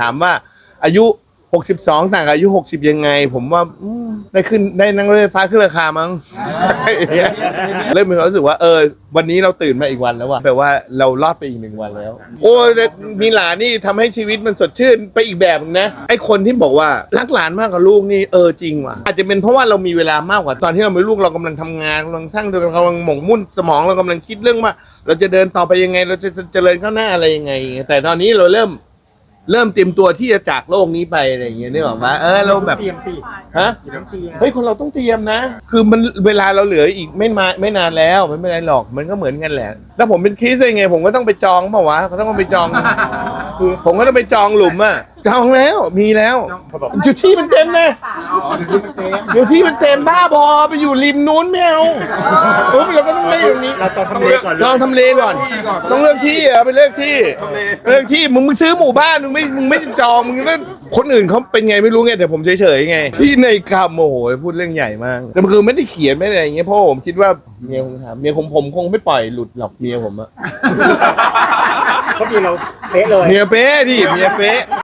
ถามว่าอายุ 62 ต่างกับอายุ 60 ยังไง ผมว่าอืมได้ขึ้นได้นั่งรถไฟฟ้าขึ้นราคามั้ง เริ่มมีความรู้สึกว่าเออ วันนี้เราตื่นมาอีกวันแล้วว่ะแปลว่าเรารอดไปอีกหนึ่งวันแล้ว โอ้แต่มีหลานนี่ทำให้ชีวิตมันสดชื่นไปอีกแบบนึงนะไอ้คนที่บอกว่ารักหลานมากกว่าลูกนี่เออจริงว่ะอาจจะเป็นเพราะว่าเรามีเวลามากกว่าตอนที่เราเป็นลูกเรากำลังทำงานกำลังสร้างตัวกำลังหมกมุ่นสมองเรากำลังคิดเรื่องว่า เราจะเดินต่อไปยังไง เราจะเจริญข้างหน้าอะไรยังไง แต่ตอนนี้เราเริ่ม เริ่มเตรียมตัวที่จะจากโลกนี้ไปอะไรอย่างเงี้ยนึกออกปะเออเราแบบเตรียมสิฮะต้องเตรียมเฮ้ยคนเราต้องเตรียมนะ คือมันเวลาเราเหลืออีกไม่มาไม่นานแล้วมันไม่เป็นไรหรอกมันก็เหมือนกันแหละถ้าผมเป็นคริสต์ยังไง ผมก็ต้องไปจองเปล่าวะก็ต้องไปจอง คือ ผมก็ต้องไปจองหลุมอะ จองแล้วมีแล้วเขาบอกจุดที่มันเต็มนะอ๋อเดี๋ยวนี้มันเต็มเดี๋ยวที่มันเต็มบ้าบอไปอยู่ริมนู้นไม่เอาเออเราก็ต้องได้อยู่นี้เราต้องทำเลก่อนลองทำเลก่อน ต้องเลือกที่เหรอไปเลือกที่เลือกที่มึงมึงซื้อหมู่บ้านมึงไม่มึงไม่จองมึงก็คนอื่นเขาเป็นไงไม่รู้ไงแต่ผมเฉยๆไงที่ในคำโอ้โหพูดเรื่องใหญ่มาก แต่มันคือไม่ได้เขียนไม่ได้อะไรอย่างเงี้ยเพราะผมคิดว่าเมียคงถามเมียผมผมคงไม่ปล่อยหลุดหรอกเมียผมอะเขามีเราเป๊ะเลยเมียเป๊ะดิเมียเป๊ะ